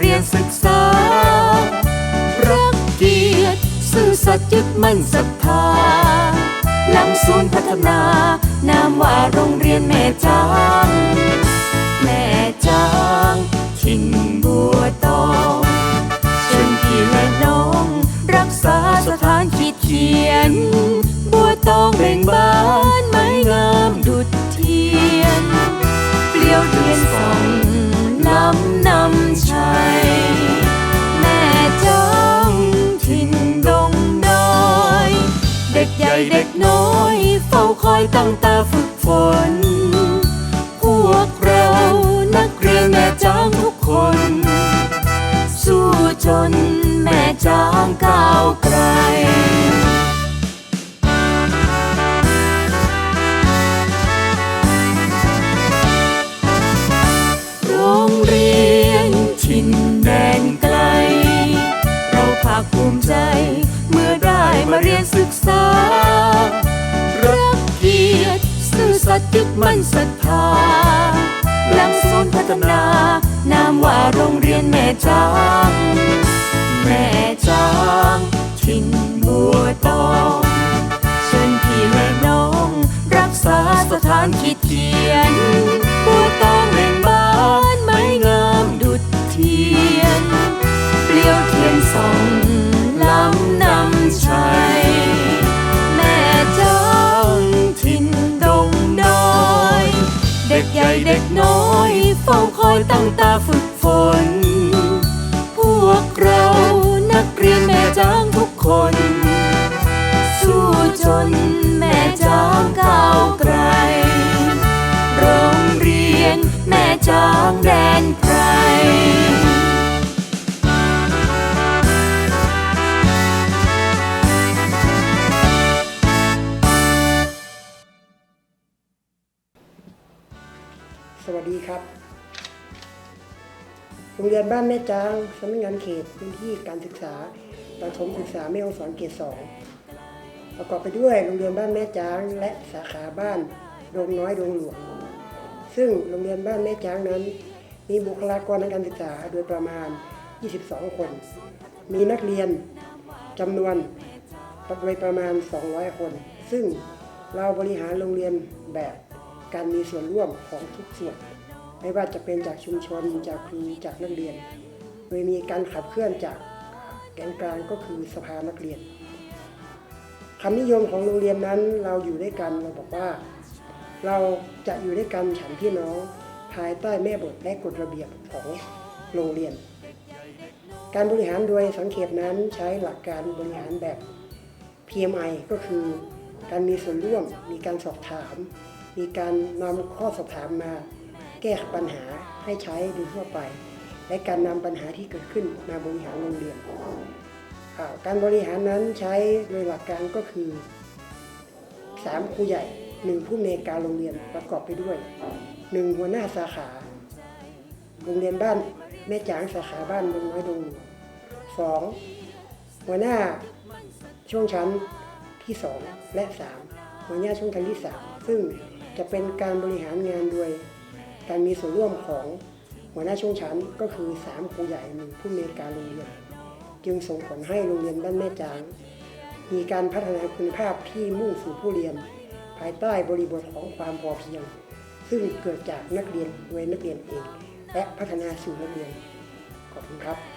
เรียนศึกษา รักเกียรติซื่อสัตย์ยึดมั่นศรัทธาหลังศูนย์พัฒนานามว่าโรงเรียนแม่จางแม่จางถิ่นบัวตองเชิญพี่และน้อง รักษาสถานขีดเขียน บัวตองเบ่งบานไม้งามดุจเทียนเปลี่ยวเทียนสองล้ำนำชัย อยตั้งตาฝึกฝน พวกเรานักเรียนแม่จางทุกคน สู้จนแม่จางก้าวไกลโรงเรียนถิ่นแดนไกลเราภาคภูมิใจ เมื่อได้มาเรียนศึกษา ซื่อสัตย์ยึดมั่นศรัทธาหลังศูนย์พัฒนานามว่าโรงเรียนแม่จางแม่จางถิ่นบัวตองเชิญพี่และน้อง รักษาสถานขีดเขียนบัวตองเบ่งบ้านไม้งามดุจเทียนเปลี่ยวเทียนสอง ด็กน้อยเฝ้าคอยตั้งตาฝึกฝน พวกเรานักเรียนแม่จางทุกคน สู้จนแม่จางก้าวไกล โรงเรียนแม่จางแด สวัสดีครับ โรงเรียนบ้านแม่จางสำนักงานเขตพื้นที่การศึกษาประถมศึกษาแม่ฮ่องสอนเขตสองประกอบไปด้วยโรงเรียนบ้านแม่จางและสาขาบ้านดงน้อยดงหลวง ซึ่งโรงเรียนบ้านแม่จางนั้น มีบุคลากรทางการศึกษาโดยประมาณ 22 คน มีนักเรียนจำนวนโดยประมาณ 200 คน ซึ่งเราบริหารโรงเรียนแบบ การมีส่วนร่วมของทุกส่วน ไม่ว่าจะเป็นจากชุมชนจากครูจากนักเรียน โดยมีการขับเคลื่อนจากแกนกลางก็คือสภานักเรียนคำนิยมของโรงเรียนนั้นเราอยู่ด้วยกันเราบอกว่า เราจะอยู่ด้วยกันฉันพี่น้องภายใต้แม่บทและกฎระเบียบของโรงเรียน การบริหารโดยสังเขปนั้นใช้หลักการบริหารแบบ PMI ก็คือการมีส่วนร่วม มีการสอบถาม มีการนำข้อสอบถามมาแก้ปัญหาให้ใช้โดยทั่วไป และการนำปัญหาที่เกิดขึ้นมาบริหารโรงเรียน การบริหารนั้นใช้โดยหลักการก็คือ 3 ครูใหญ่ 1 ผู้อำนการโรงเรียนประกอบไปด้วย 1 หัวหน้าสาขา โรงเรียนบ้านแม่จางสาขาบ้านดงน้อยดงหลวงสองหัวหน้าช่วงชั้นที่ 2 และ 3 หัวหน้าช่วงชั้นที่ 3 ซึ่ง จะเป็นการบริหารงานโดย การมีส่วนร่วมของหัวหน้าช่วงชั้นก็คือ 3 ครูใหญ่หนึ่งผู้อำนการโรงเรียนจึงส่งผลให้โรงเรียนบ้านแม่จาง มีการพัฒนาคุณภาพที่มุ่งสู่ผู้เรียน ภายใต้บริบทของความพอเพียง ซึ่งเกิดจากนักเรียนโดยนักเรียนเอง และพัฒนาสู่นักเรียนขอบคุณครับ